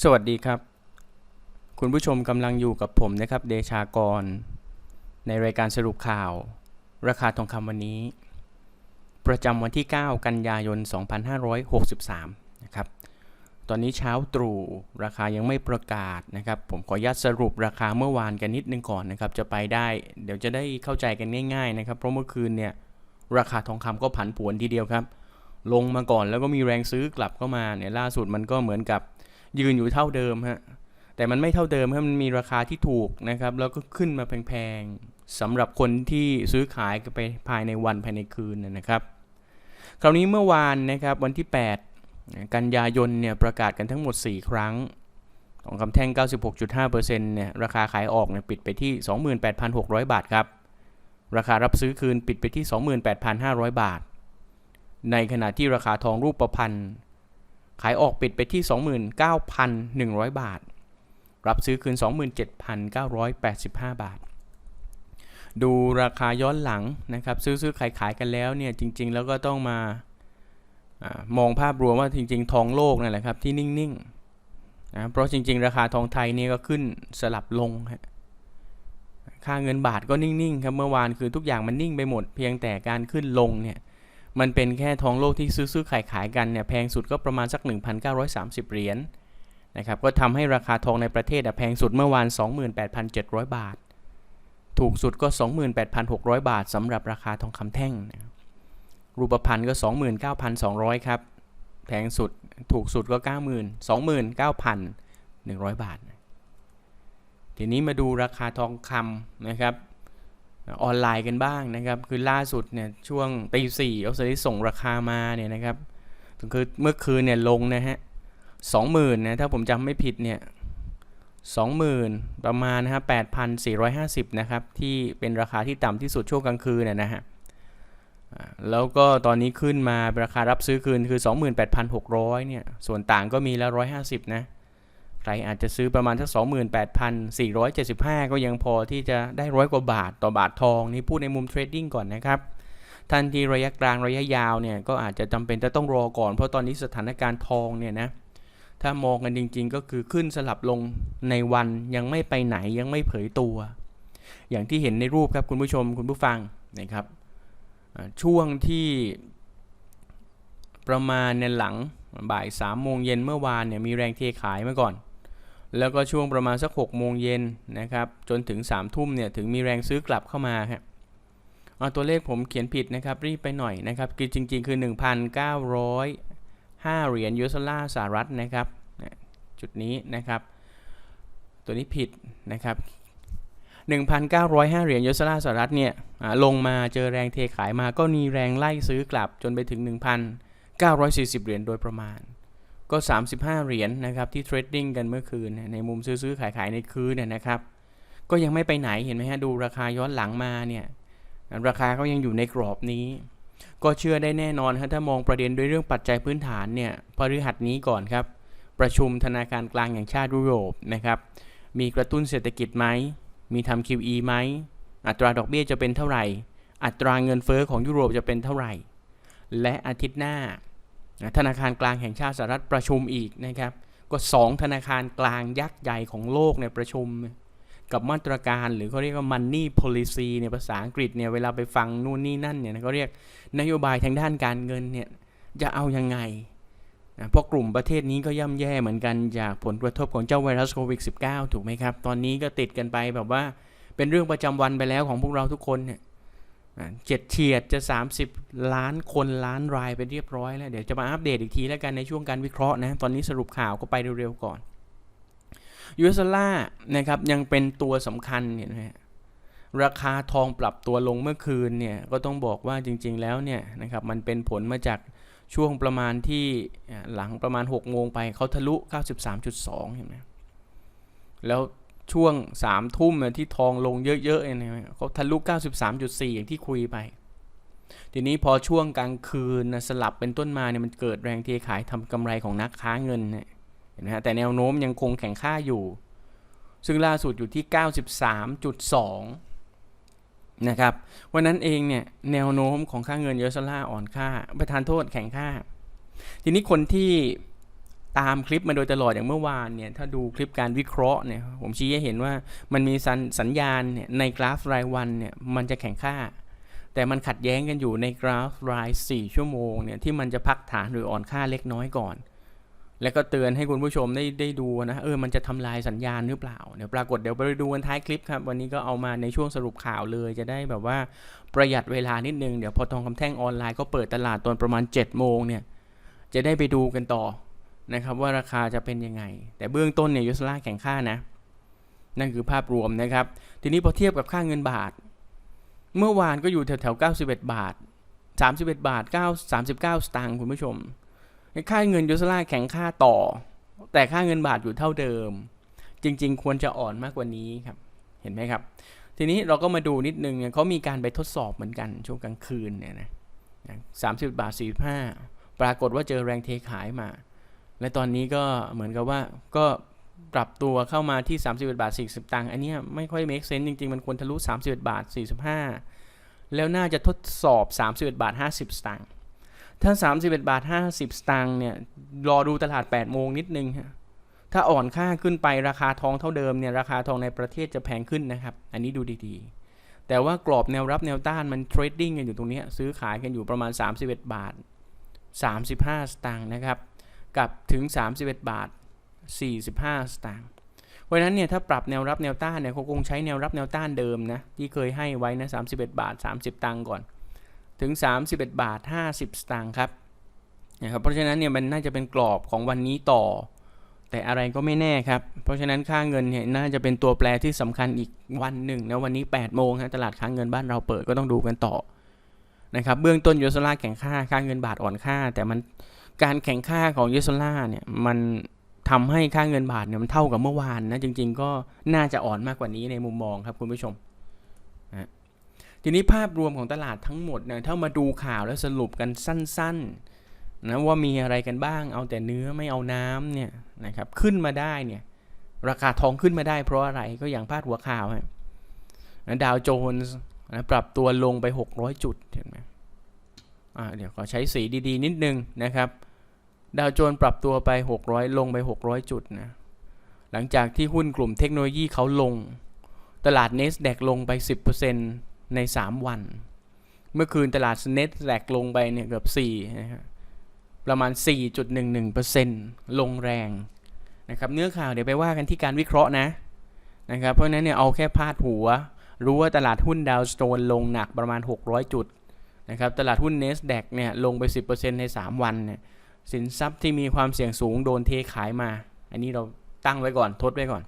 สวัสดีครับ คุณผู้ชมกำลังอยู่กับผมนะครับ เดชากร ในรายการสรุปข่าว ราคาทองคำวันนี้ ประจำวันที่ 9 กันยายน 2563 นะครับ ตอนนี้เช้าตรู่ราคายังไม่ประกาศนะครับ ผมขออนุญาตสรุปราคาเมื่อวานกันนิดนึงก่อนนะครับ จะไปได้เดี๋ยวจะได้เข้าใจกันง่าย ๆ นะครับ เพราะเมื่อคืนเนี่ยราคาทองคำก็ผันผวนทีเดียวครับ ลงมาก่อนแล้วก็มีแรงซื้อกลับเข้ามาเนี่ยล่าสุดมันก็เหมือนกับ ยืนอยู่เท่าเดิมฮะแต่มันไม่เท่าเดิมครับมันมีราคาที่ถูกนะครับ แล้วก็ขึ้นมาแพงๆสำหรับคนที่ซื้อขายกันไปภายในวันภายในคืนนะครับ คราวนี้เมื่อวานนะครับวันที่ 8 กันยายนเนี่ยประกาศกันทั้งหมด 4 ครั้งทองคำแท่ง 96.5%เนี่ยราคาขายออกเนี่ยปิดไปที่ 28,600 บาทครับ ราคารับซื้อคืนปิดไปที่ 28,500 บาท ในขณะที่ราคาทองรูปประพันธ์ ขายออกปิดไปที่ 29,100 บาท รับซื้อคืน 27,985 บาท ดูราคาย้อนหลังนะครับ ซื้อซื้อขายขายกันแล้วเนี่ยจริง ๆ แล้วก็ต้องมาอมองภาพรวมว่าจริง ๆ ทองโลกนั่นแหละครับที่นิ่งๆนะเพราะจริง ๆ ราคาทองไทยนี่ก็ขึ้นสลับลงฮะค่าเงินบาทก็นิ่งๆครับเมื่อวานคือทุกอย่างมันนิ่งไปหมด เพียงแต่การขึ้นลงเนี่ย มันเป็นแค่ทองโลกที่ซื้อซื้อขายขายกันเนี่ยแพงสุดก็ประมาณสัก 1,930 เหรียญนะครับก็ทำให้ราคาทองในประเทศแพงสุดเมื่อวาน 28,700 บาท ถูกสุดก็ 28,600 บาทสำหรับราคาทองคำแท่งนะรูปพรรณก็ 29,200 ครับ แพงสุดถูกสุดก็ 90,000 29,100 บาท ทีนี้มาดูราคาทองคำนะครับ ออนไลน์กันบ้างนะครับ คือล่าสุดเนี่ยช่วงตีสี่เอาสลิดส่งราคามาเนี่ยนะครับคือเมื่อคืนเนี่ยลงนะฮะสองหมื่นนะถ้าผมจำไม่ผิดเนี่ยสองหมื่นประมาณนะฮะแปดพันสี่ร้อยห้าสิบนะครับที่เป็นราคาที่ต่ำที่สุดช่วงกลางคืนน่ยนะฮะแล้วก็ตอนนี้ขึ้นมาราคารับซื้อคืนคือ 28,600เนี่ยส่วนต่างก็มีแล้ว150นะ ใครอาจจะซื้อประมาณสัก28,475 ก็ยังพอที่จะได้ร้อยกว่าบาทต่อบาททอง นี่พูดในมุมเทรดดิ้งก่อนนะครับท่านที่ระยะกลางระยะยาวเนี่ยก็อาจจะจำเป็นจะต้องรอก่อน เพราะตอนนี้สถานการณ์ทองเนี่ยนะถ้ามองกันจริง ๆ ก็คือขึ้นสลับลงในวันยังไม่ไปไหนยังไม่เผยตัว อย่างที่เห็นในรูปครับคุณผู้ชมคุณผู้ฟังนะครับช่วงที่ประมาณในหลังบ่ายสามโมงเย็นเมื่อวานเนี่ยมีแรงเทขายมาก่อน แล้วก็ช่วงประมาณสัก6โมงเย็นนะครับ จนถึง3ทุ่มเนี่ยถึงมีแรงซื้อกลับเข้ามาครับเอาตัวเลขผมเขียนผิดนะครับ รีบไปหน่อยนะครับคือจริง ๆ คือ 1,905 เหรียญยูเอสลลาร์สหรัฐนะครับ จุดนี้นะครับ ตัวนี้ผิดนะครับ 1,905 เหรียญยูเอสลลาร์สหรัฐเนี่ยลงมาเจอแรงเทขายมาก็มีแรงไล่ซื้อกลับจนไปถึง 1,940 เหรียญโดยประมาณ ก็ 35 เหรียญนะครับที่เทรดดิ้งกันเมื่อคืน ในมุมซื้อๆขายๆในคืนเนี่ยนะครับ ก็ยังไม่ไปไหนเห็นไหมฮะดูราคาย้อนหลังมาเนี่ยราคาก็ยังอยู่ในกรอบนี้ ก็เชื่อได้แน่นอนฮะถ้ามองประเด็นด้วยเรื่องปัจจัยพื้นฐานเนี่ยพฤหัสนี้ก่อนครับ ประชุมธนาคารกลางแห่งชาติยุโรปนะครับมีกระตุ้นเศรษฐกิจไหมมีทำ QE ไหมอัตราดอกเบี้ยจะเป็นเท่าไหร่ อัตราเงินเฟอ้อของยุโรปจะเป็นเท่าไหร่ และอาทิตย์หน้า ธนาคารกลางแห่งชาติสหรัฐประชุมอีกนะครับก็ 2 ธนาคารกลางยักษ์ใหญ่ของโลกในประชุม กับมาตรการหรือเขาเรียกว่า money policy เนี่ยภาษาอังกฤษเนี่ยเวลาไปฟังนู่นนี่นั่นเนี่ยเขาเรียกนโยบายทางด้านการเงินเนี่ยจะเอายังไงนะเพราะกลุ่มประเทศนี้ก็ย่ำแย่เหมือนกันจากผลกระทบของเจ้าไวรัสโควิด -19 ถูกไหมครับ ตอนนี้ก็ติดกันไปแบบว่าเป็นเรื่องประจำวันไปแล้วของพวกเราทุกคนเนี่ย เจ็ดเฉียดจะ 30 ล้านคนล้านรายไปเรียบร้อยแล้ว เดี๋ยวจะมาอัปเดตอีกทีแล้วกันในช่วงการวิเคราะห์นะ ตอนนี้สรุปข่าวก็ไปเร็วๆก่อนยูเอสล่านะครับยังเป็นตัวสำคัญเห็นไหมฮะราคาทองปรับตัวลงเมื่อคืนเนี่ยก็ต้องบอกว่าจริง ๆ แล้วเนี่ยนะครับมันเป็นผลมาจากช่วงประมาณที่หลังประมาณ6โมงไปเขาทะลุ 93.2 เห็นไหมแล้ว ช่วงสามทุ่มเนี่ยที่ทองลงเยอะๆเนี่ยเขาทะลุ 93.4 อย่างที่คุยไป ทีนี้พอช่วงกลางคืนสลับเป็นต้นมาเนี่ยมันเกิดแรงเทขายทำกำไรของนักค้าเงินเนี่ยเห็นไหมฮะแต่แนวโน้มยังคงแข็งค่าอยู่ ซึ่งล่าสุดอยู่ที่ 93.2 นะครับวันนั้นเองเนี่ยแนวโน้มของค่าเงินยูเอสลลาอ่อนค่าประทานโทษแข็งค่า ทีนี้คนที่ ตามคลิปมาโดยตลอดอย่างเมื่อวานเนี่ยถ้าดูคลิปการวิเคราะห์เนี่ยผมชี้ให้เห็นว่ามันมีสัญสญญาณเนี่ยในกราฟรายวันเนี่ยมันจะแข่งค่า แต่มันขัดแย้งกันอยู่ในกราฟราย 4 ชั่วโมงเนี่ยที่มันจะพักฐานหรืออ่อนค่าเล็กน้อยก่อน แล้วก็เตือนให้คุณผู้ชมได้ได้ดูนะเออมันจะทำลายสัญญาณหรือเปล่าเดี๋ยวปรากฏเดี๋ยวไปดูกันท้ายคลิปครับวันนี้ก็เอามาในช่วงสรุปข่าวเลยจะได้แบบว่าประหยัดเวลานิดนึงเดี๋ยวพอทองคำแท่งออนไลน์ก็เปิดตลาดตอนประมาณ7โมงเนี่ยจะได้ไปดูกันต่อ นะครับว่าราคาจะเป็นยังไง แต่เบื้องต้นเนี่ยยูสลาแข่งค่านะ นั่นคือภาพรวมนะครับ ทีนี้พอเทียบกับค่าเงินบาท เมื่อวานก็อยู่แถวๆ91 บาท 31 บาท 9 39 สตางค์คุณผู้ชมค่าเงินยูสลาแข่งค่าต่อ แต่ค่าเงินบาทอยู่เท่าเดิม จริง ๆ ควรจะอ่อนมากกว่านี้ครับ เห็นไหมครับ ทีนี้เราก็มาดูนิดนึงเนี่ยเขามีการไปทดสอบเหมือนกันช่วงกลางคืนเนี่ยนะสามสิบบาทสี่ห้าปรากฏว่าเจอแรงเทขายมา และตอนนี้ก็เหมือนกับว่าก็ปรับตัวเข้ามาที่ 31 บาท 40 ตังค์อันนี้ไม่ค่อย make sense จริง ๆ มันควรทะลุ 31 บาท 45 แล้วน่าจะทดสอบ 31 บาท 50 สตางค์ถ้า 31 บาท 50 สตางค์เนี่ย รอดูตลาด 8 โมงนิดนึงฮะถ้าอ่อนค่าขึ้นไปราคาทองเท่าเดิมเนี่ย ราคาทองในประเทศจะแพงขึ้นนะครับ อันนี้ดูดีๆ แต่ว่ากรอบแนวรับแนวต้านมันเทรดดิ้งกันอยู่ตรงนี้ซื้อขายกันอยู่ประมาณ 31 บาท 35 สตางค์นะครับ กับถึง 31 บาท 45 สตางค์เพราะนั้นเนี่ยถ้าปรับแนวรับแนวต้านเนี่ยเขาคงใช้แนวรับแนวต้านเดิมนะที่เคยให้ไว้นะ31 บาท 30 ตังค์ก่อน ถึง 31 บาท 50 สตางค์ครับนะครับเพราะฉะนั้นเนี่ยมันน่าจะเป็นกรอบของวันนี้ต่อ แต่อะไรก็ไม่แน่ครับ เพราะฉะนั้นค่าเงินเนี่ยน่าจะเป็นตัวแปรที่สำคัญอีกวันหนึ่งนะวันนี้8โมงฮะตลาดค้างเงินบ้านเราเปิดก็ต้องดูกันต่อนะครับเบื้องต้นยูโซลาแข่งค่าค่าเงินบาทอ่อนค่า แต่มัน การแข่งค่าของยูโซล่าเนี่ยมันทำให้ค่าเงินบาทเนี่ยมันเท่ากับเมื่อวานนะจริง ๆ ก็น่าจะอ่อนมากกว่านี้ในมุมมองครับคุณผู้ชมนะทีนี้ภาพรวมของตลาดทั้งหมดเนี่ยถ้ามาดูข่าวแล้วสรุปกันสั้นๆนะว่ามีอะไรกันบ้าง เอาแต่เนื้อไม่เอาน้ำเนี่ยนะครับขึ้นมาได้เนี่ยราคาทองขึ้นมาได้เพราะอะไรก็อย่างพาดหัวข่าวฮะดาวโจนส์ปรับตัวลงไป 600 จุดเห็นไหม เดี๋ยวขอใช้สีดีๆ นิดนึงนะครับ ดาวโจนส์ปรับตัวไป 600 ลงไป 600 จุดนะ หลังจากที่หุ้นกลุ่มเทคโนโลยีเขาลง ตลาด n น s d a q ลงไป 10%ใน 3 วัน เมื่อคืนตลาด n น s d a q ลงไปเนี่ยเกือบ4นะฮะประมาณ 4.11%ลงแรงนะครับ เนื้อข่าวเดี๋ยวไปว่ากันที่การวิเคราะห์นะนะครับ เพราะฉะนั้นเนี่ยเอาแค่พาดหัว รู้ว่าตลาดหุ้นดาวโจนส์ลงหนักประมาณ 600 จุด นะครับตลาดหุ้น NASDAQ เนี่ยลงไป 10%ใน 3 วันเนี่ยสินทรัพย์ที่มีความเสี่ยงสูงโดนเทขายมา อันนี้เราตั้งไว้ก่อนทดไว้ก่อน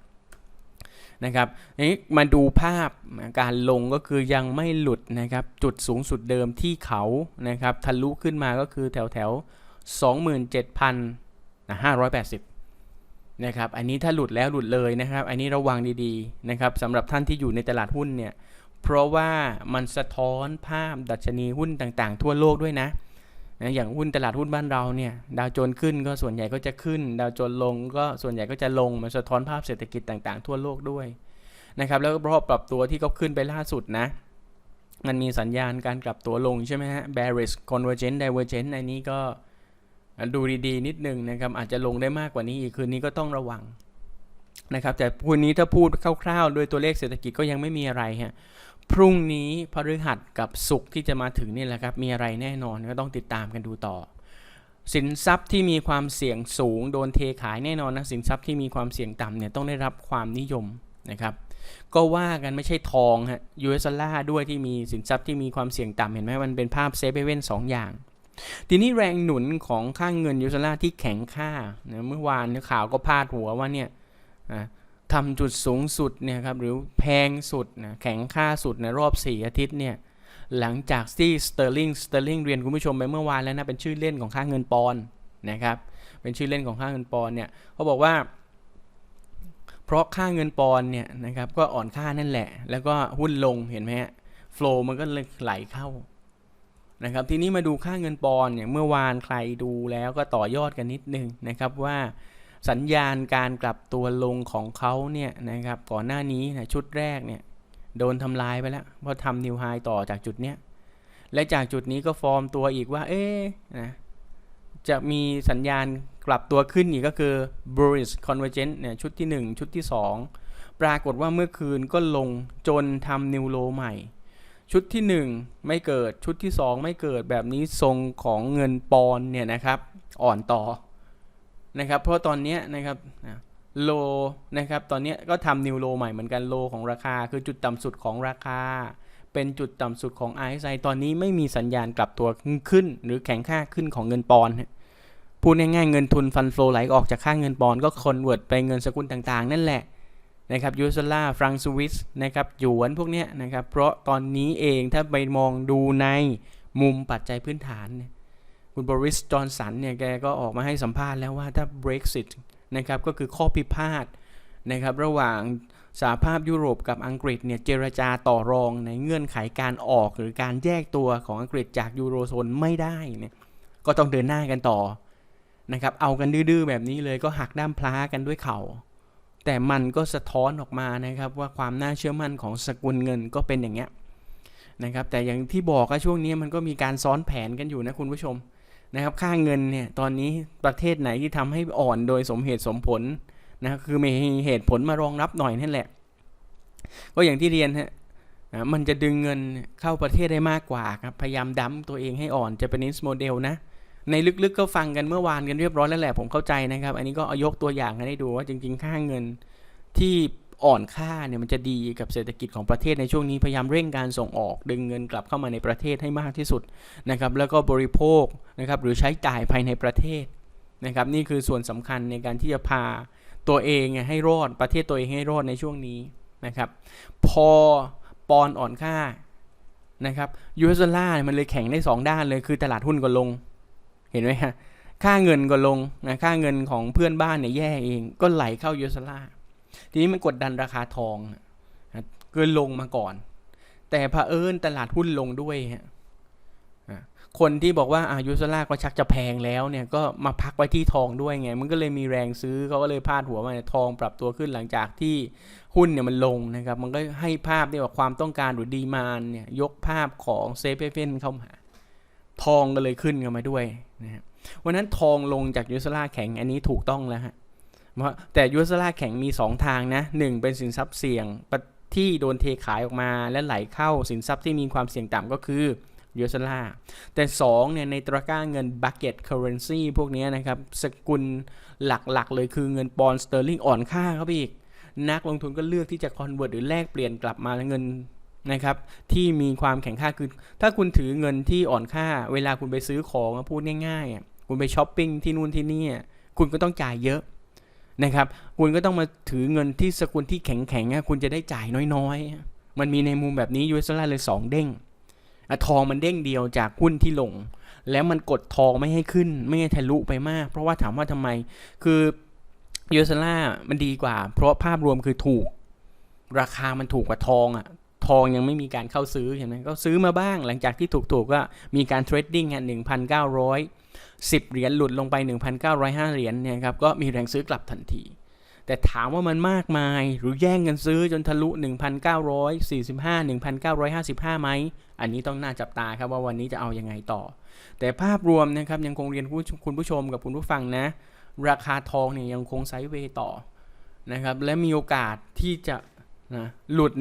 นะครับนี้มาดูภาพการลงก็คือยังไม่หลุดนะครับจุดสูงสุดเดิมที่เขานะครับทะลุขึ้นมาก็คือแถวแถว27,580นะครับอันนี้ถ้าหลุดแล้วหลุดเลยนะครับ อันนี้ระวังดีๆนะครับสำหรับท่านที่อยู่ในตลาดหุ้นเนี่ย เพราะว่ามันสะท้อนภาพดัชนีหุ้นต่างๆ ทั่วโลกด้วยนะนะอย่างหุ้นตลาดหุ้นบ้านเราเนี่ยดาวโจนขึ้นก็ส่วนใหญ่ก็จะขึ้น ดาวโจนลงก็ส่วนใหญ่ก็จะลงมันสะท้อนภาพเศรษฐกิจต่างๆ ทั่วโลกด้วยนะครับแล้วก็รอบปรับตัวที่เขาขึ้นไปล่าสุดนะมันมีสัญญาณการกลับตัวลงใช่ไหมฮะ bearish convergence divergence ในนี้ก็ดูดีๆ นิดนึงนะครับอาจจะลงได้มากกว่านี้อีกคืนนี้ก็ต้องระวังนะครับแต่คืนนี้ถ้าพูดคร่าวๆ โดยตัวเลขเศรษฐกิจก็ยังไม่มีอะไรฮะ พรุ่งนี้พฤหัสกับศุกร์ที่จะมาถึงนี่แหละครับ มีอะไรแน่นอนก็ต้องติดตามกันดูต่อ สินทรัพย์ที่มีความเสี่ยงสูงโดนเทขายแน่นอนนะสินทรัพย์ที่มีความเสี่ยงต่ำเนี่ยต้องได้รับความนิยมนะครับ ก็ว่ากันไม่ใช่ทองฮะยูเอสล่าด้วยที่มีสินทรัพย์ที่มีความเสี่ยงต่ำเห็นไหมมันเป็นภาพเซฟเว่นสองอย่าง ทีนี้แรงหนุนของค่างเงินยูเอสล่าที่แข็งค่าเมื่อวานข่าวก็พาดหัวว่าเนี่ย ทำจุดสูงสุดเนี่ยครับหรือแพงสุดนะแข็งค่าสุดในรอบ 4 อาทิตย์เนี่ยหลังจากที่สเตอร์ลิงสเตอร์ลิงเรียนคุณผู้ชมไปเมื่อวานแล้วนะเป็นชื่อเล่นของค่าเงินปอนนะครับเป็นชื่อเล่นของค่าเงินปอนเนี่ยเขาบอกว่า เพราะค่าเงินปอนเนี่ยนะครับก็อ่อนค่านั่นแหละ แล้วก็หุ้นลงเห็นไหมฮะโฟล์มันก็เลยไหลเข้านะครับทีนี้มาดูค่าเงินปอนอย่างเมื่อวานใครดูแล้วก็ต่อยอดกันนิดนึงนะครับว่า สัญญาณการกลับตัวลงของเขาเนี่ยนะครับก่อนหน้านี้นะชุดแรกเนี่ยโดนทำลายไปแล้ว เพราะทำนิวไฮต่อจากจุดเนี้ยและจากจุดนี้ก็ฟอร์มตัวอีกว่า เอ๊นะจะมีสัญญาณกลับตัวขึ้นอีกก็คือ bullish convergence เนี่ยชุดที่ 1 ชุดที่ 2 ปรากฏว่าเมื่อคืนก็ลงจนทำนิวโลใหม่ ชุดที่ 1 ไม่เกิดชุดที่ 2 ไม่เกิดแบบนี้ทรงของเงินปอนเนี่ยนะครับ อ่อนต่อ นะครับ เพราะตอนนี้นะครับโลนะครับ ตอนนี้ก็ทำนิวโลใหม่เหมือนกันโลของราคา คือจุดต่ำสุดของราคา เป็นจุดต่ำสุดของ RSI ตอนนี้ไม่มีสัญญาณกลับตัวขึ้น หรือแข็งค่าขึ้นของเงินปอนด์พูดง่ายๆเงินทุนฟันโฟไหลออกจากค่าเงินปอนด์ก็คอนเวิร์ตไปเงินสกุลต่างๆ นั่นแหละนะครับยูโซล่าฟรังสวิสนะครับหยวนพวกเนี้ยนะครับ เพราะตอนนี้เองถ้าไปมองดูในมุมปัจจัยพื้นฐานเนี่ย คุณบริสจอนสันเนี่ยแกก็ออกมาให้สัมภาษณ์แล้วว่าถ้า Brexit นะครับก็คือข้อพิพาทนะครับระหว่างสหภาพยุโรปกับอังกฤษเนี่ยเจรจาต่อรองในเงื่อนไขการออกหรือการแยกตัวของอังกฤษจากยูโรโซนไม่ได้เนี่ยก็ต้องเดินหน้ากันต่อนะครับเอากันดื้อแบบนี้เลยก็หักด้ามพล้ากันด้วยเขา่าแต่มันก็สะท้อนออกมานะครับว่าความน่าเชื่อมั่นของสกุลเงินก็เป็นอย่างเงี้ยนะครับแต่อย่างที่บอกก็ช่วงนี้มันก็มีการซ้อนแผนกันอยู่นะคุณผู้ชม นะครับค่าเงินเนี่ยตอนนี้ประเทศไหนที่ทำให้อ่อนโดยสมเหตุสมผลนะคือมีเหตุผลมารองรับหน่อยนั่นแหละ ก็อย่างที่เรียนฮะมันจะดึงเงินเข้าประเทศได้มากกว่าครับพยายามดั้มตัวเองให้อ่อน Japanese model นะในลึกๆก็ฟังกันเมื่อวานกันเรียบร้อยแล้วแหละผมเข้าใจนะครับ อันนี้ก็เอายกตัวอย่างให้ดูว่าจริงๆค่าเงินที่ อ่อนค่าเนี่ยมันจะดีกับเศรษฐกิจของประเทศในช่วงนี้พยายามเร่งการส่งออกดึงเงินกลับเข้ามาในประเทศให้มากที่สุดนะครับแล้วก็บริโภคนะครับหรือใช้จ่ายภายในประเทศนะครับนี่คือส่วนสำคัญในการที่จะพาตัวเองให้รอดประเทศตัวเองให้รอดในช่วงนี้นะครับพอปอนอ่อนค่านะครับยูเอสดอลลาร์มันเลยแข็งได้ 2 ด้านเลยคือตลาดหุ้นก็ลง เห็นไหมฮะค่าเงินก็ลงนะค่าเงินของเพื่อนบ้านเนี่ยแย่เองก็ไหลเข้ายูเอสดอลลาร์ ทีนี้มันกดดันราคาทองก็ลงมาก่อน แต่พอเผอิญตลาดหุ้นลงด้วยฮะคนที่บอกว่าอายุสลาก็ชักจะแพงแล้วเนี่ยก็มาพักไว้ที่ทองด้วยไง มันก็เลยมีแรงซื้อเขาก็เลยพาดหัวมาทองปรับตัวขึ้นหลังจากที่หุ้นเนี่ยมันลงนะครับ มันก็ให้ภาพที่ว่าความต้องการหรือดีมานเนี่ยยกภาพของเซฟเฟนเข้ามา ทองก็เลยขึ้นกันมาด้วยนะครับวันนั้นทองลงจากยูสลาแข็งอันนี้ถูกต้องแล้วฮะ แต่ยูสลาแข็งมี 2 ทางนะหเป็นสินทรัพย์เสี่ยงที่โดนเทขายออกมาและไหลเข้าสินทรัพย์ที่มีความเสี่ยงต่ำก็คือยูสลาแต่2เนี่ยในตราก้าเงิน bucket currency พวกนี้นะครับ สกุลหลักๆ เลยคือเงินปอนด์สเตอร์ลิงอ่อนค่าครับอีก นักลงทุนก็เลือกที่จะคอนเวิร์ตหรือแลกเปลี่ยนกลับมาเงินนะครับที่มีความแข็งค่าคือถ้าคุณถือเงินที่อ่อนค่า เวลาคุณไปซื้อของพูดง่ายๆ คุณไปช้อปปิ้งที่นู่นที่นี่คุณก็ต้องจ่ายเยอะ นะครับคุณก็ต้องมาถือเงินที่สกุลที่แข็งๆคุณจะได้จ่ายน้อยๆ มันมีในมุมแบบนี้ยูเอสดอลลาร์เลย 2 เด้งทองมันเด้งเดียวจากหุ้นที่ลง แล้วมันกดทองไม่ให้ขึ้น ไม่ให้ทะลุไปมาก เพราะว่าถามว่าทำไม คือยูเซล่ามันดีกว่า เพราะภาพรวมคือถูก ราคามันถูกกว่าทองอะ่ะทองยังไม่มีการเข้าซื้อเห็นไหมก็ซื้อมาบ้าง หลังจากที่ถูกๆก็มีการเทรดดิ้งอะหนึ่งพันเก้าร้อย สิบเหรียญหลุดลงไป 1,905 เหรียญเนี่ยครับก็มีแรงซื้อกลับทันที แต่ถามว่ามันมากมายหรือแย่งกันซื้อจนทะลุ 1,945 1,955ไหมอันนี้ต้องน่าจับตาครับว่าวันนี้จะเอาอยัางไงต่อ แต่ภาพรวมนะครับยังคงเรียนคุณผู้ชมกับคุณผู้ฟังนะ ราคาทองเนี่ยยังคงไซด์เวย์ต่อนะครับและมีโอกาสที่จะนะหลุด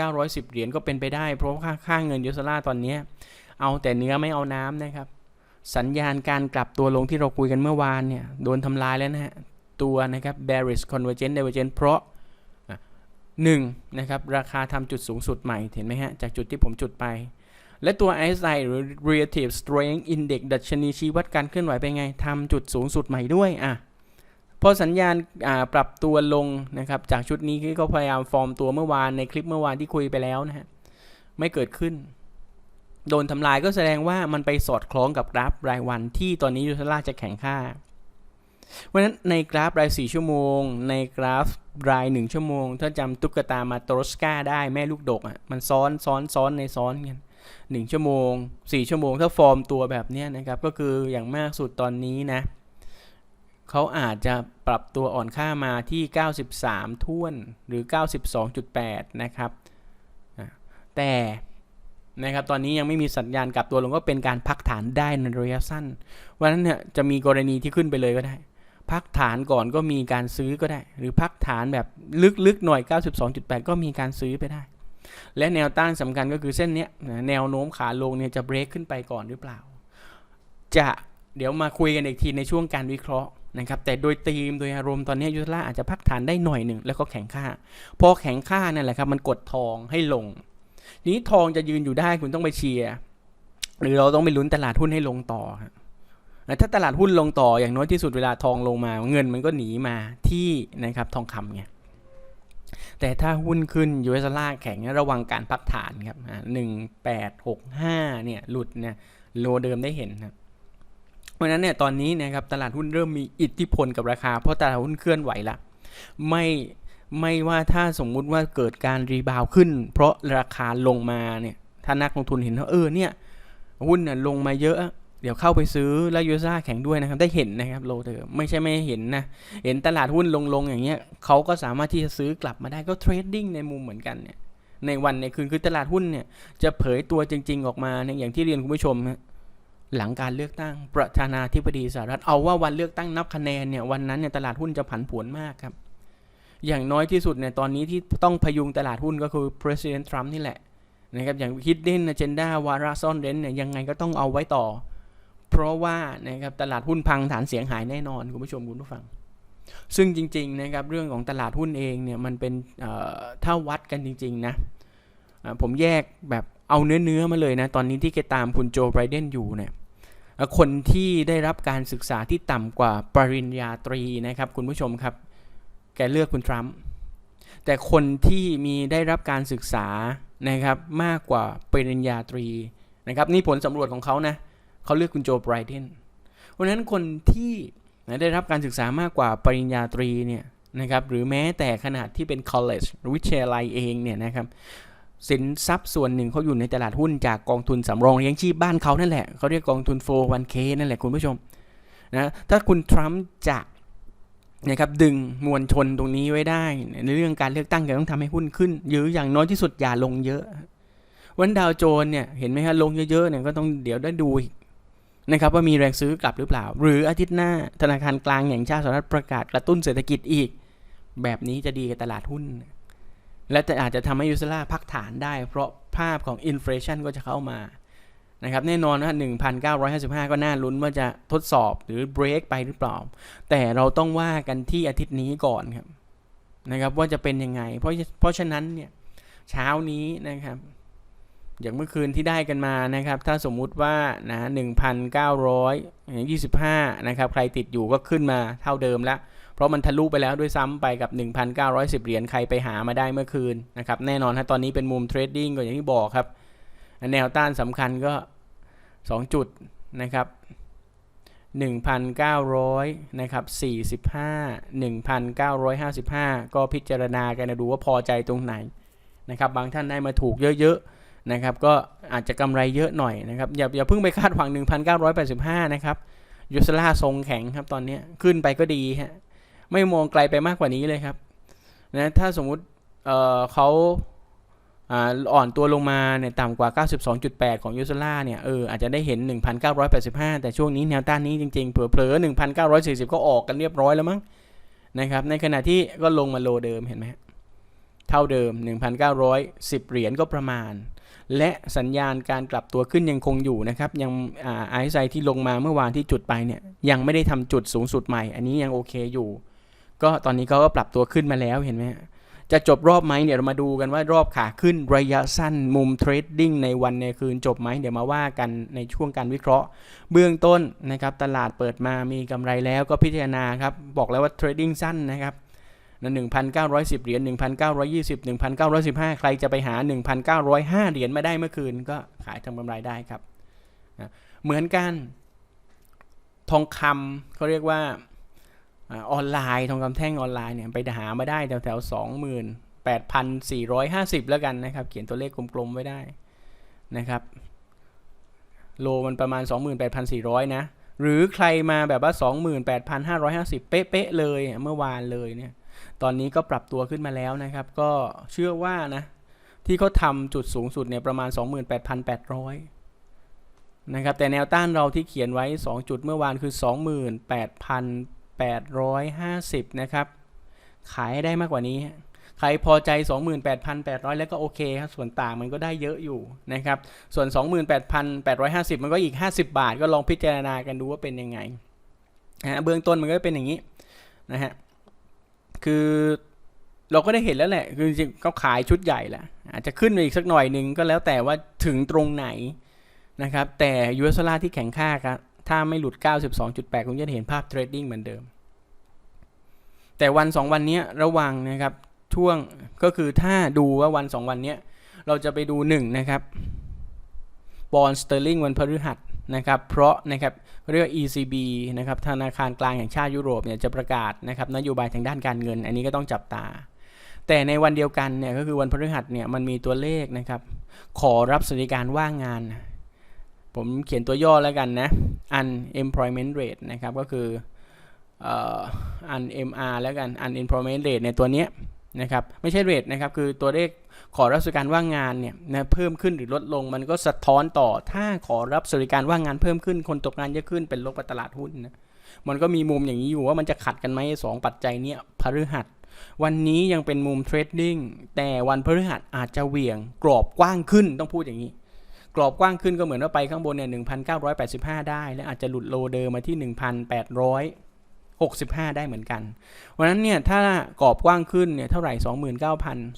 1,910 เหรียญก็เป็นไปได้ เพราะค่าค่าเงินยูสลาตอนนี้ เอาแต่เนื้อไม่เอาน้ำนะครับ สัญญาณการกลับตัวลงที่เราคุยกันเมื่อวานเนี่ยโดนทำลายแล้วนะฮะ ตัวนะครับ bearish convergence divergence เพราะหนึ่งนะครับราคาทำจุดสูงสุดใหม่ เห็นไหมฮะ จากจุดที่ผมจุดไป และตัว RSI หรือ relative strength index ดัชนีชี้วัดการเคลื่อนไหวเป็นไงทำจุดสูงสุดใหม่ด้วยอะพอสัญญาณปรับตัวลงนะครับจากชุดนี้ก็พยายามฟอร์มตัวเมื่อวานในคลิปเมื่อวานที่คุยไปแล้วนะฮะไม่เกิดขึ้น โดนทำลายก็แสดงว่ามันไปสอดคล้องกับกราฟรายวันที่ตอนนี้ยูทล่าจะแข่งค่าเพราะฉะนั้นในกราฟราย 4 ชั่วโมง ในกราฟราย 1 ชั่วโมง ถ้าจำตุ๊กตามาโตรสกาได้แม่ลูกดกอะมันซ้อนซ้อนซ้อนในซ้อนกันหนึ่งชั่วโมง 4 ชั่วโมงถ้าฟอร์มตัวแบบนี้นะครับ ก็คืออย่างมากสุดตอนนี้นะเขาอาจจะปรับตัวอ่อนค่ามาที่ 93 ท่วนหรือ 92.8 นะครับแต่ นะครับตอนนี้ยังไม่มีสัญญาณกลับตัวลงก็เป็นการพักฐานได้ในระยะสั้นวันนั้นเนี่ยจะมีกรณีที่ขึ้นไปเลยก็ได้ พักฐานก่อนก็มีการซื้อก็ได้ หรือพักฐานแบบลึกๆหน่อย 92.8 ก็มีการซื้อไปได้ และแนวต้านสำคัญก็คือเส้นเนี้ยแนวโน้มขาลงเนี่ยจะเบรกขึ้นไปก่อนหรือเปล่า จะเดี๋ยวมาคุยกันอีกทีในช่วงการวิเคราะห์นะครับแต่โดยธีมโดยอารมณ์ตอนนี้ยูทล่าอาจจะพักฐานได้หน่อยหนึ่งแล้วก็แข็งค่า พอแข็งค่านั่นแหละครับมันกดทองให้ลง นี้ทองจะยืนอยู่ได้คุณต้องไปเชียร์หรือเราต้องไปลุ้นตลาดหุ้นให้ลงต่อครับถ้าตลาดหุ้นลงต่ออย่างน้อยที่สุดเวลาทองลงมา เงินมันก็หนีมาที่นะครับทองคำไงแต่ถ้าหุ้นขึ้นยูเอสล่าแข็งระวังการพักฐานครับหนึ่งแปดหกห้าเนี่ยหลุดเนี่ยโลเดิมได้เห็นครับเพราะฉะนั้นเนี่ยตอนนี้นะครับตลาดหุ้นเริ่มมีอิทธิพลกับราคา เพราะตลาดหุ้นเคลื่อนไหวละไม่ ไม่ว่าถ้าสมมุติว่าเกิดการรีบาวขึ้น เพราะราคาลงมาเนี่ยถ้านักลงทุนเห็นว่าเออเนี่ยหุ้นน่ยลงมาเยอะ เดี๋ยวเข้าไปซื้อแล้วยูซ่าแข็งด้วยนะครับ ได้เห็นนะครับโลเดิมไม่ใช่ไม่เห็นนะ เห็นตลาดหุ้นลงๆอย่างเงี้ยเขาก็สามารถที่จะซื้อกลับมาได้ก็เทรดดิ้งในมุมเหมือนกันเนี่ยในวันในคืนคือตลาดหุ้นเนี่ยจะเผยตัวจริง ๆ ออกมาเนี่ยอย่างที่เรียนคุณผู้ชมฮะหลังการเลือกตั้งประธานาธิบดีสหรัฐเอาว่าวันเลือกตั้งนับคะแนนเนี่ยวันนั้นเนี่ยตลาดหุ้นจะผันผวนมากครับ อย่างน้อยที่สุดเนี่ยตอนนี้ที่ต้องพยุงตลาดหุ้นก็คือ President Trump นี่แหละนะครับอย่าง Hidden Agenda วาระซ่อนเร้นเนี่ยยังไงก็ต้องเอาไว้ต่อ เพราะว่านะครับตลาดหุ้นพังฐานเสียงหายแน่นอนคุณผู้ชมคุณผู้ฟัง ซึ่งจริงๆนะครับเรื่องของตลาดหุ้นเองเนี่ยมันเป็นถ้าวัดกันจริง ๆ นะผมแยกแบบเอาเนื้อๆมาเลยนะ ตอนนี้ที่แกตามคุณโจไบเดนอยู่เนี่ยคนที่ได้รับการศึกษาที่ต่ำกว่าปริญญาตรีนะครับคุณผู้ชมครับ แกเลือกคุณทรัมป์แต่คนที่มีได้รับการศึกษานะครับมากกว่าปริญญาตรีนะครับนี่ผลสำรวจของเขานะเขาเลือกคุณโจไบรเดนเพราะฉะนั้นคนที่ได้รับการศึกษามากกว่าปริญญาตรีเนี่ยนะครับหรือแม้แต่ขนาดที่เป็น college วิทยาลัยเองเนี่ยนะครับสินทรัพย์ส่วนหนึ่งเขาอยู่ในตลาดหุ้นจากกองทุนสำรองเลี้ยงชีพบ้านเขานั่นแหละเขาเรียกกองทุน 401k นั่นแหละคุณผู้ชมนะถ้าคุณทรัมป์จะ นะครับดึงมวลชนตรงนี้ไว้ได้ ในเรื่องการเลือกตั้งจะต้องทำให้หุ้นขึ้นยอะอย่างน้อยที่สุดอย่าลงเยอะ วันดาวโจนเนี่ยเห็นไหมฮะลงเยอะๆเนี่ยก็ต้องเดี๋ยวได้ดูนะครับว่ามีแรงซื้อกลับหรือเปล่า หรืออาทิตย์หน้าธนาคารกลางแห่งชาติสหรัฐประกาศกระตุ้นเศรษฐกิจอีก แบบนี้จะดีกับตลาดหุ้น และจะอาจจะทำให้ยูซล่าพักฐานได้ เพราะภาพของอินฟลชันก็จะเข้ามา นะครับแน่นอนว่า1,955 ก็น่าลุ้นว่าจะทดสอบหรือเบรกไปหรือเปล่า แต่เราต้องว่ากันที่อาทิตย์นี้ก่อนครับนะครับว่าจะเป็นยังไง เพราะเพราะฉะนั้นเนี่ยเช้านี้นะครับ อย่างเมื่อคืนที่ได้กันมานะครับ ถ้าสมมุติว่านะ1,925 นะครับ ใครติดอยู่ก็ขึ้นมาเท่าเดิมแล้วเพราะมันทะลุไปแล้วด้วยซ้ำไปกับ 1,910 เหรียญใครไปหามาได้เมื่อคืนนะครับ แน่นอนถ้าตอนนี้เป็นมุมเทรดดิ้งก็อย่างที่บอกครับ แนวต้านสำคัญก็ 2 จุดนะครับ1,900นะครับ45 1,955 ก็พิจารณากันนะดูว่าพอใจตรงไหนนะครับบางท่านได้มาถูกเยอะๆนะครับก็อาจจะกำไรเยอะหน่อยนะครับอย่าอย่าเพิ่งไปคาดหวัง 1,985 นะครับยูสลาทรงแข็งครับตอนนี้ขึ้นไปก็ดีฮะไม่มองไกลไปมากกว่านี้เลยครับนะถ้าสมมุติเเขา อ่อนตัวลงมาเนี่ยต่ำกว่า 92.8 ของยูสลาเนี่ยเอออาจจะได้เห็น 1,985 แต่ช่วงนี้แนวต้านนี้จริงๆ เผลอๆ 1,940 ก็ออกกันเรียบร้อยแล้วมั้งนะครับในขณะที่ก็ลงมาโลเดิมเห็นไหมเท่าเดิม 1,910 เหรียญก็ประมาณ และสัญญาณการกลับตัวขึ้นยังคงอยู่นะครับ ยังไอซ์ไซที่ลงมาเมื่อวานที่จุดไปเนี่ยยังไม่ได้ทำจุดสูงสุดใหม่ อันนี้ยังโอเคอยู่ ก็ตอนนี้เขาก็ปรับตัวขึ้นมาแล้วเห็นไหม จะจบรอบไหมเดี๋ยเรามาดูกันว่ารอบขาขึ้นระยะสั้นมุมเทรดดิ้งในวันในคืนจบไหมเดี๋ยวมาว่ากันในช่วงการวิเคราะห์ เบื้องต้นนะครับตลาดเปิดมามีกำไรแล้วก็พิจารณาครับบอกแล้วว่าเทรดดิ้งสั้นนะครับนะ1,910เก้าร้อยสิบเหรียญ1,920 1,915ใครจะไปหา1,905เก้าร้อยห้าเหรียญมาได้เมื่อคืนก็ขายทำกำไรได้ครับนะเหมือนกันทองคำเขาเรียกว่า ออนไลน์ทองคำแท่งออนไลน์เนี่ยไปหามาได้แถวแถวสองหมื่นแปดพันสี่ร้อยห้าสิบแล้วกันนะครับ เขียนตัวเลขกลมๆไว้ได้นะครับโลมันประมาณ 28,400 นะ หรือใครมาแบบว่า 28,550 เป๊ะๆเลยเมื่อวานเลยเนี่ย ตอนนี้ก็ปรับตัวขึ้นมาแล้วนะครับ ก็เชื่อว่านะ ที่เขาทำจุดสูงสุดเนี่ยประมาณ 28,800 นะครับ แต่แนวต้านเราที่เขียนไว้ 2 จุดเมื่อวานคือ 28,800 2850 นะครับ ขายให้ได้มากกว่านี้ ใครพอใจ 28,800 แล้วก็โอเคครับ ส่วนต่างมันก็ได้เยอะอยู่นะครับ ส่วน 28,850 มันก็อีก 50 บาท ก็ลองพิจารณากันดูว่าเป็นยังไงนะฮะเบื้องต้นมันก็เป็นอย่างนี้นะฮะ คือเราก็ได้เห็นแล้วแหละ คือจริงเขาขายชุดใหญ่แหละอาจจะขึ้นไปอีกสักหน่อยหนึ่งก็แล้วแต่ว่าถึงตรงไหนนะครับ แต่ยูเอสลาที่แข็งค่าครับ ถ้าไม่หลุด 92.8 คุณจะเห็นภาพเทรดดิ้งเหมือนเดิม แต่วัน 2 วันนี้ระวังนะครับช่วงก็คือถ้าดูว่าวัน 2 วันนี้เราจะไปดู1นะครับบอลสเตอร์ลิงวันพฤหัสนะครับเพราะนะครับเรียกว่า ECB นะครับธนาคารกลางแห่งชาติยุโรปเนี่ยจะประกาศนะครับนโยบายทางด้านการเงิน อันนี้ก็ต้องจับตา แต่ในวันเดียวกันเนี่ยก็คือวันพฤหัสเนี่ยมันมีตัวเลขนะครับ ขอรับสวัสดิการว่างงาน ผมเขียนตัวย่อแล้วกันนะ unemployment rate นะครับก็คือ อ่อ unmr แล้วกัน unemployment rate ในตัวเนี้ยนะครับไม่ใช่ rate นะครับคือตัวเลขขอรับสวัสดิการว่างงานเนี่ยนะเพิ่มขึ้นหรือลดลงมันก็สะท้อนต่อถ้าขอรับสวัสดิการว่างงานเพิ่มขึ้นคนตกงานเยอะขึ้นเป็นลบกับตลาดหุ้นนะมันก็มีมุมอย่างนี้อยู่ว่ามันจะขัดกันไหมสองปัจจัยเนี้ยพฤหัส วันนี้ยังเป็นมุมเทรดดิ้งแต่วันพฤหัสอาจจะเหวี่ยงกรอบกว้างขึ้นต้องพูดอย่างนี้ กรอบกว้างขึ้นก็เหมือนว่าไปข้างบนเนี่ย1,985ได้ และอาจจะหลุดโลเดิมมาที่ 65 ได้เหมือนกันวันนั้นเนี่ยถ้ากรอบกว้างขึ้นเนี่ยเท่าไหร่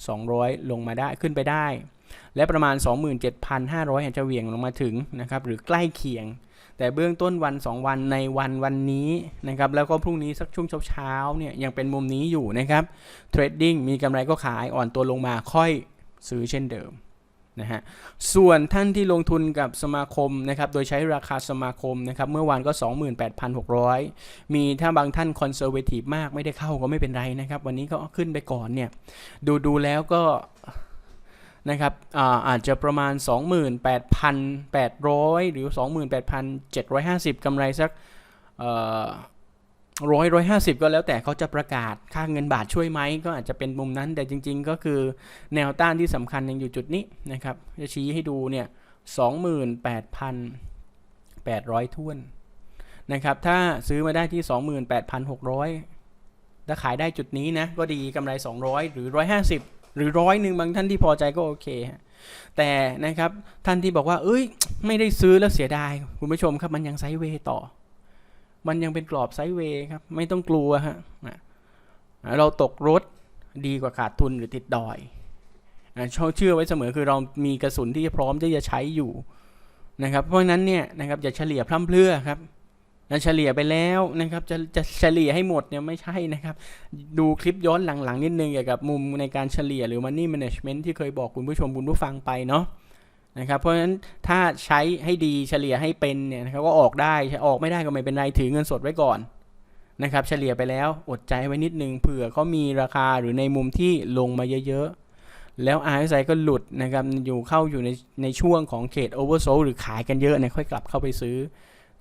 29,200 ลงมาได้ขึ้นไปได้ และประมาณ 27,500อาจจะเหวี่ยงลงมาถึงนะครับหรือใกล้เคียง แต่เบื้องต้นวัน 2 วันในวันวันนี้นะครับแล้วก็พรุ่งนี้สักช่วงเช้าๆเนี่ยยังเป็นมุมนี้อยู่นะครับเทรดดิ้งมีกำไรก็ขายอ่อนตัวลงมาค่อยซื้อเช่นเดิม นะฮะส่วนท่านที่ลงทุนกับสมาคมนะครับโดยใช้ราคาสมาคมนะครับเมื่อวานก็ 28,600 มีถ้าบางท่านคอนเซอร์เวทีฟมากไม่ได้เข้าก็ไม่เป็นไรนะครับ วันนี้ก็ขึ้นไปก่อนเนี่ยดูดูแล้วก็นะครับอาอาจจะประมาณ 28,800 หรือ 28,750 กำไรสัก ร้อยร้อยห้าสิบก็แล้วแต่เขาจะประกาศค่าเงินบาทช่วยไหมก็อาจจะเป็นมุมนั้น แต่จริง ๆ ก็คือแนวต้านที่สำคัญยังอยู่จุดนี้นะครับจะชี้ให้ดูเนี่ยสองหมื่นแปดพันแปดร้อยท่วนนะครับถ้าซื้อมาได้ที่สองหมื่นแปดพันหกร้อยถ้าขายได้จุดนี้นะก็ดีกำไร200หรือ150หรือร้อยหนึ่งบางท่านที่พอใจก็โอเคฮะแต่นะครับท่านที่บอกว่า เอ้ย ไม่ได้ซื้อแล้วเสียดาย คุณผู้ชมครับมันยังไซด์เวย์ต่อ มันยังเป็นกรอบไซด์เวย์ครับ ไม่ต้องกลัวฮะเราตกรถดีกว่าขาดทุนหรือติดดอยนะเชื่อไว้เสมอคือเรามีกระสุนที่พร้อมที่จะใช้อยู่นะครับ เพราะฉะนั้นเนี่ยนะครับอย่าเฉลี่ยพร่ำเพรื่อครับนะเฉลี่ยไปแล้วนะครับจะจะเฉลี่ยให้หมดเนี่ยไม่ใช่นะครับ ดูคลิปย้อนหลังๆ นิดนึงเกี่ยวกับมุมในการเฉลี่ยหรือ money management ที่เคยบอกคุณผู้ชมคุณผู้ฟังไปเนาะ นะครับเพราะฉะนั้นถ้าใช้ให้ดีเฉลี่ยให้เป็นเนี่ยนะครับก็ออกได้ออกไม่ได้ก็ไม่เป็นไรถือเงินสดไว้ก่อนนะครับ เฉลี่ยไปแล้วอดใจไว้นิดนึงเผื่อเขามีราคาหรือในมุมที่ลงมาเยอะๆ แล้ว RSI ก็หลุดนะครับอยู่เข้าอยู่ในในช่วงของเขต oversold หรือขายกันเยอะเนี่ยค่อยกลับเข้าไปซื้อ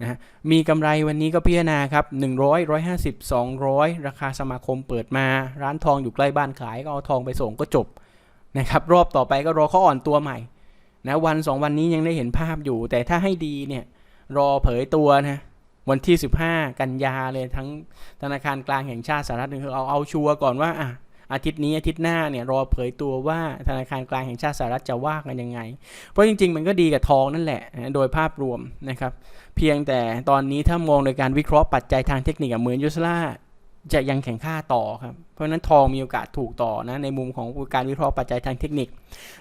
นะฮะมีกำไรวันนี้ก็พิจารณาครับ100 150 200 ราคาสมาคมเปิดมา ร้านทองอยู่ใกล้บ้านขายก็เอาทองไปส่งก็จบนะครับรอบต่อไปก็รอเขาอ่อนตัวใหม่ นะวัน2วันนี้ยังได้เห็นภาพอยู่ แต่ถ้าให้ดีเนี่ยรอเผยตัวนะวันที่ 15 กันยาเลยทั้งธนาคารกลางแห่งชาติสหรัฐนึงคือเอาเอาชัวร์ก่อนว่าอะอาทิตย์นี้อาทิตย์หน้าเนี่ยรอเผยตัวว่าธนาคารกลางแห่งชาติสหรัฐจะว่ากันยังไง เพราะจริง ๆ มันก็ดีกับทองนั่นแหละโดยภาพรวมนะครับ เพียงแต่ตอนนี้ถ้ามองโดยการวิเคราะห์ปัจจัยทางเทคนิคเหมือนยูสลา จะยังแข่งค่าต่อครับ เพราะนั้นทองมีโอกาสถูกต่อนะในมุมของการวิเคราะห์ปัจจัยทางเทคนิค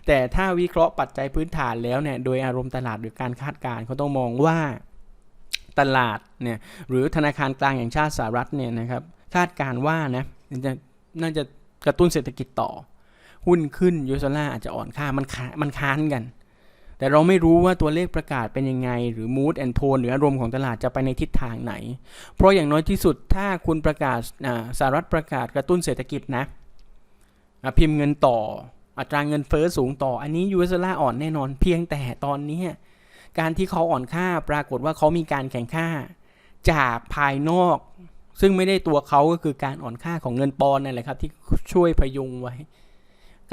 แต่ถ้าวิเคราะห์ปัจจัยพื้นฐานแล้วเนี่ยโดยอารมณ์ตลาดหรือการคาดการณ์เขาต้องมองว่าตลาดเนี่ยหรือธนาคารกลางแห่งชาติสหรัฐเนี่ยนะครับคาดการณ์ว่านะจะน่าจะกระตุ้นเศรษฐกิจต่อ หุ้นขึ้นยูสลาอาจจะอ่อนค่ามันค้ามันค้านกัน แต่เราไม่รู้ว่าตัวเลขประกาศเป็นยังไง หรือ mood and tone หรืออารมณ์ของตลาดจะไปในทิศทางไหน เพราะอย่างน้อยที่สุดถ้าคุณประกาศสหรัฐประกาศกระตุ้นเศรษฐกิจนะพิมพ์เงินต่ออัตราเงินเฟ้อสูงต่ออันนี้ยูเอสลาอ่อนแน่นอนเพียงแต่ตอนนี้การที่เขาอ่อนค่าปรากฏว่าเขามีการแข่งค่าจากภายนอก ซึ่งไม่ได้ตัวเขาก็คือการอ่อนค่าของเงินปอนนั่นแหละครับที่ช่วยพยุงไว้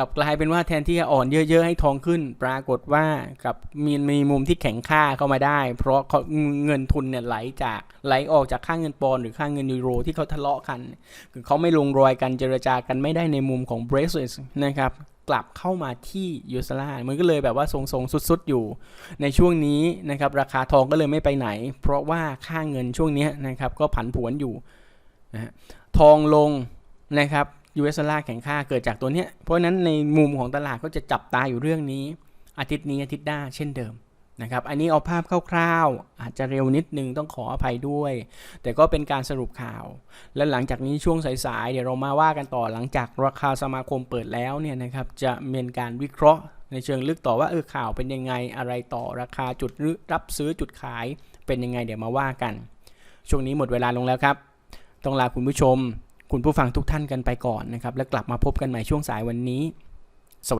กลับกลายเป็นว่าแทนที่จะอ่อนเยอะๆให้ทองขึ้น ปรากฏว่ากับมีมีมุมที่แข็งค่าเข้ามาได้ เพราะเขาเงินทุนเนี่ยไหลจากไหลออกจากค่าเงินปอนด์หรือค่าเงินยูโรที่เขาทะเลาะกันคือเขาไม่ลงรอยกันเจรจากันไม่ได้ในมุมของ b r e x i t นะครับกลับเข้ามาที่ยูสลามันก็เลยแบบว่าทรงๆสุดๆอยู่ ในช่วงนี้นะครับราคาทองก็เลยไม่ไปไหน เพราะว่าค่าเงินช่วงเนี้ยนะครับก็ผันผวนอยู่นะฮะทองลงนะครับ ยูเอสดอลลาร์แข็งค่าเกิดจากตัวเนี้ย เพราะนั้นในมุมของตลาดก็จะจับตาอยู่เรื่องนี้ อาทิตย์นี้อาทิตย์หน้าเช่นเดิมนะครับ อันนี้เอาภาพคร่าวๆ อาจจะเร็วนิดนึงต้องขออภัยด้วย แต่ก็เป็นการสรุปข่าว และหลังจากนี้ช่วงสายๆ เดี๋ยวเรามาว่ากันต่อหลังจากราคาสมาคมเปิดแล้วเนี่ยนะครับ จะมีการวิเคราะห์ ในเชิงลึกต่อว่าเออข่าวเป็นยังไงอะไรต่อราคาจุดรับซื้อจุดขายเป็นยังไงเดี๋ยวมาว่ากัน ช่วงนี้หมดเวลาลงแล้วครับ ต้องลาคุณผู้ชม คุณผู้ฟังทุกท่านกันไปก่อนนะครับ แล้วกลับมาพบกันใหม่ช่วงสายวันนี้